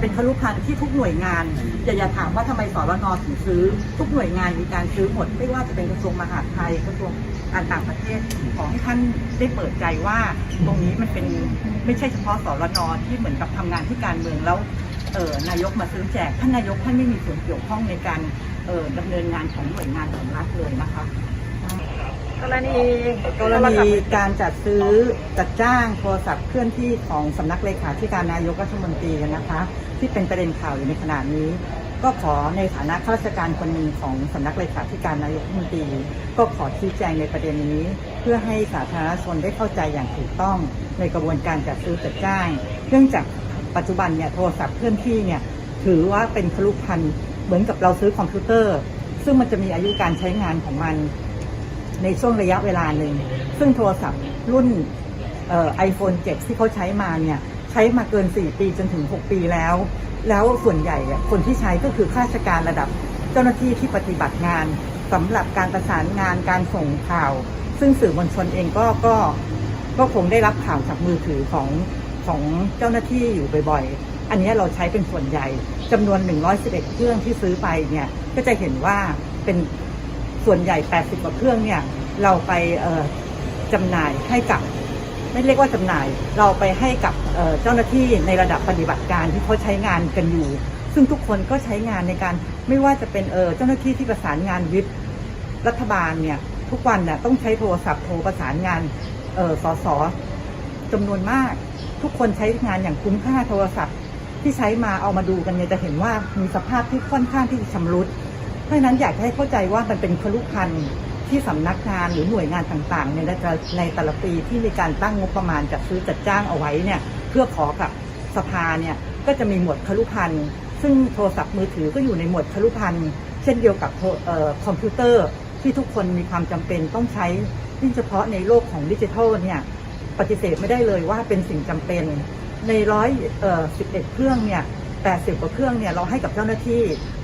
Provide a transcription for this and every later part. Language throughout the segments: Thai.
เป็นคลุพันธ์ที่ทุกหน่วยงานอย่าอย่าถามว่าทำไมสรนถึงซื้อ ทุกหน่วยงานมีการซื้อหมด ไม่ว่าจะเป็นกระทรวงมหาดไทยกระทรวงการต่างประเทศขอให้ท่านได้เปิดใจว่า ตรงนี้มันเป็นไม่ใช่เฉพาะสรนที่เหมือนกับทำงานที่การเมืองแล้วเออนายกมาซื้อแจกท่านนายกท่านไม่มีส่วนเกี่ยวข้องในการเออดำเนินงานของหน่วยงานของรัฐเลยนะคะ กรณีกรณีการจัดซื้อจัดจ้างโทรศัพท์เคลื่อนที่ของสำนักเลขาธิการนายกรัฐมนตรีนะคะ ที่เป็นประเด็นข่าวอยู่ในขณะนี้ ก็ขอในฐานะข้าราชการคนหนึ่งของสำนักเลขาธิการนายกรัฐมนตรีก็ขอชี้แจงในประเด็นนี้ เพื่อให้สาธารณชนได้เข้าใจอย่างถูกต้องในกระบวนการจัดซื้อจัดจ้าง เนื่องจากปัจจุบันเนี่ยโทรศัพท์เคลื่อนที่เนี่ยถือว่าเป็นคลุพันเหมือนกับเราซื้อคอมพิวเตอร์ ซึ่งมันจะมีอายุการใช้งานของมัน ในช่วงระยะเวลาหนึ่ง ซึ่งโทรศัพท์รุ่นไอโฟน7ที่เขาใช้มาเนี่ยใช้มาเกิน 4 ปีจนถึง 6 ปีแล้ว แล้วส่วนใหญ่คนที่ใช้ก็คือข้าราชการระดับ เจ้าหน้าที่ที่ปฏิบัติงานสำหรับการประสานงานการส่งข่าว ซึ่งสื่อมวลชนเองก็ก็ก็คงได้รับข่าวจากมือถือของของเจ้าหน้าที่อยู่บ่อยๆ อันนี้เราใช้เป็นส่วนใหญ่จำนวน 111 เครื่องที่ซื้อไปเนี่ยก็จะเห็นว่าเป็น ส่วนใหญ่ 80 กว่าเครื่องเนี่ย เราไปเอ่อจำหน่ายให้กับ ไม่เรียกว่าจำหน่าย เราไปให้กับเจ้าหน้าที่ในระดับปฏิบัติการที่เขาใช้งานกันอยู่ ซึ่งทุกคนก็ใช้งานในการไม่ว่าจะเป็นเจ้าหน้าที่ที่ประสานงานวิทย์รัฐบาลเนี่ย ทุกวันเนี่ยต้องใช้โทรศัพท์โทรประสานงานเอ่อสสจำนวนมาก ทุกคนใช้งานอย่างคุ้มค่าโทรศัพท์ที่ใช้มาเอามาดูกันเนี่ยจะเห็นว่ามีสภาพที่ค่อนข้างที่ชำรุด เพราะฉะนั้นอยากให้เข้าใจว่ามันเป็นคลุพันธ์ที่สำนักงานหรือหน่วยงานต่างๆ ในแต่ละในแต่ละปีที่มีการตั้งงบประมาณจัดซื้อจัดจ้างเอาไว้เนี่ยเพื่อขอกับสภาเนี่ยก็จะมีหมวดคลุพันธ์ซึ่งโทรศัพท์มือถือก็อยู่ในหมวดคลุพันธ์เช่นเดียวกับคอมพิวเตอร์ที่ทุกคนมีความจำเป็นต้องใช้ยิ่งเฉพาะในโลกของดิจิทัลเนี่ยปฏิเสธไม่ได้เลยว่าเป็นสิ่งจำเป็นในร้อยสิบเอ็ดเครื่องเนี่ยแปดสิบกว่าเครื่องเนี่ยเราให้กับเจ้าหน้าที่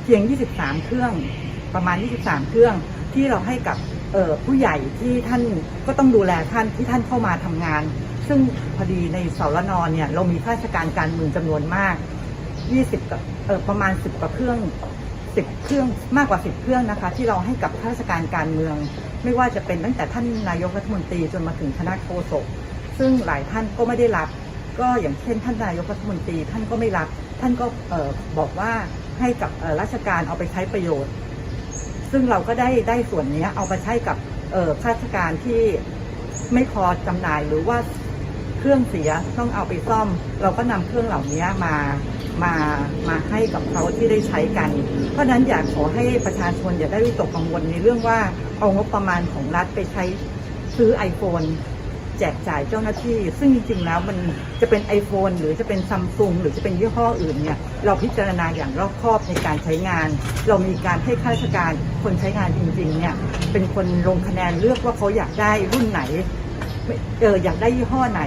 พียง 23 เครื่อง ประมาณ 23 เครื่องที่เราให้กับผู้ใหญ่ที่ท่านก็ต้องดูแลท่านที่ท่านเข้ามาทำงาน ซึ่งพอดีในสรนอนเนี่ยเรามีข้าราชการการเมืองจำนวนมาก 20กับเอ่อประมาณ 10กว่าเครื่อง10เครื่องมากกว่า 10 เครื่องนะคะ ที่เราให้กับข้าราชการการเมือง ไม่ว่าจะเป็นตั้งแต่ท่านนายกรัฐมนตรีจนมาถึงคณะโฆษกซึ่งหลายท่านก็ไม่ได้รับ ก็อย่างเช่นท่านนายกรัฐมนตรีท่านก็ไม่รับ ท่านก็เอ่อบอกว่า ให้กับราชการเอาไปใช้ประโยชน์ ซึ่งเราก็ได้ได้ส่วนนี้เอาไปใช้กับข้าราชการที่ไม่พอจำหน่ายหรือว่าเครื่องเสียต้องเอาไปซ่อม เราก็นำเครื่องเหล่านี้มามามาให้กับเขาที่ได้ใช้กัน เพราะฉะนั้นอยากขอให้ประชาชนอย่าได้วิตกกังวลในเรื่องว่าเอางบประมาณของรัฐไปใช้ซื้อ iPhone แจกจ่ายเจ้าหน้าที่ ซึ่งจริงๆแล้วมันจะเป็น iPhone หรือจะเป็นซัมซุงหรือจะเป็นยี่ห้ออื่นเนี่ยเราพิจารณาอย่างรอบคอบในการใช้งาน เรามีการให้ข้าราชการคนใช้งานจริงๆเนี่ยเป็นคนลงคะแนนเลือกว่าเขาอยากได้รุ่นไหนเอออยากได้ยี่ห้อไหน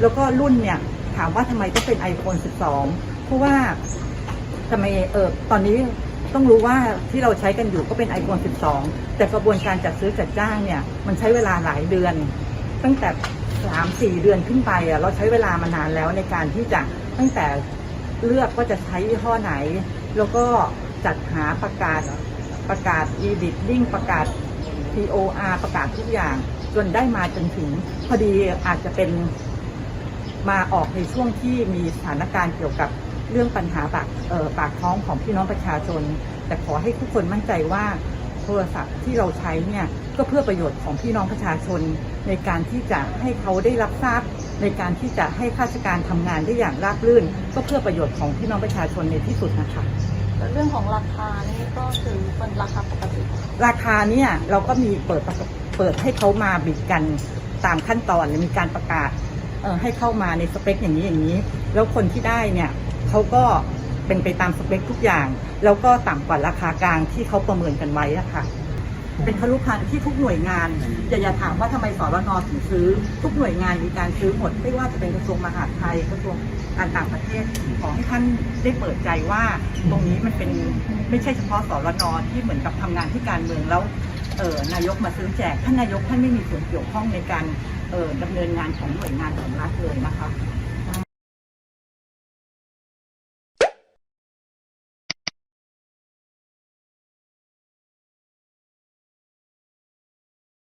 แล้วก็รุ่นเนี่ยถามว่าทำไมต้องเป็น iPhone 12 เพราะว่าทำไมเออตอนนี้ต้องรู้ว่าที่เราใช้กันอยู่ก็เป็น iPhone 12 แต่กระบวนการจัดซื้อจัดจ้างเนี่ย มันใช้เวลาหลายเดือน ตั้งแต่สามสี่เดือนขึ้นไปอะเราใช้เวลามานานแล้วในการที่จะตั้งแต่เลือกว่าจะใช้ยี่ห้อไหน แล้วก็จัดหาประกาศประกาศ e d i t ลิงประกาศ POR ประกาศทุกอย่าง จนได้มาจนถึง พอดีอาจจะเป็นมาออกในช่วงที่มีสถานการณ์เกี่ยวกับเรื่องปัญหาปากเอ่อปากท้องของพี่น้องประชาชน แต่ขอให้ทุกคนมั่นใจว่าโทรศัพท์ที่เราใช้เนี่ย ก็เพื่อประโยชน์ของพี่น้องประชาชน ในการที่จะให้เขาได้รับทราบ ในการที่จะให้ข้าราชการทำงานได้อย่างราบรื่น ก็เพื่อประโยชน์ของพี่น้องประชาชนในที่สุดนะคะเรื่องของราคานี่ก็คือเป็นราคาปกติ ราคาเนี่ยเราก็มีเปิดประกเปิดให้เขามาบิดกันตามขั้นตอนมีการประกาศเอ่อให้เข้ามาในสเปคอย่างนี้อย่างนี้ แล้วคนที่ได้เนี่ยเขาก็เป็นไปตามสเปคทุกอย่าง แล้วก็ต่ำกว่าราคากลางที่เขาประเมินกันไว้อะค่ะ เป็นคลุพันธ์ที่ทุกหน่วยงานอย่าอย่าถามว่าทำไมสรนถึงซื้อ ทุกหน่วยงานมีการซื้อหมด ไม่ว่าจะเป็นกระทรวงมหาดไทยกระทรวงการต่างประเทศขอให้ท่านได้เปิดใจว่า ตรงนี้มันเป็นไม่ใช่เฉพาะสรนที่เหมือนกับทำงานที่การเมืองแล้วเออนายกมาซื้อแจกท่านนายกท่านไม่มีส่วนเกี่ยวข้องในการเออดำเนินงานของหน่วยงานของรัฐเลยนะคะ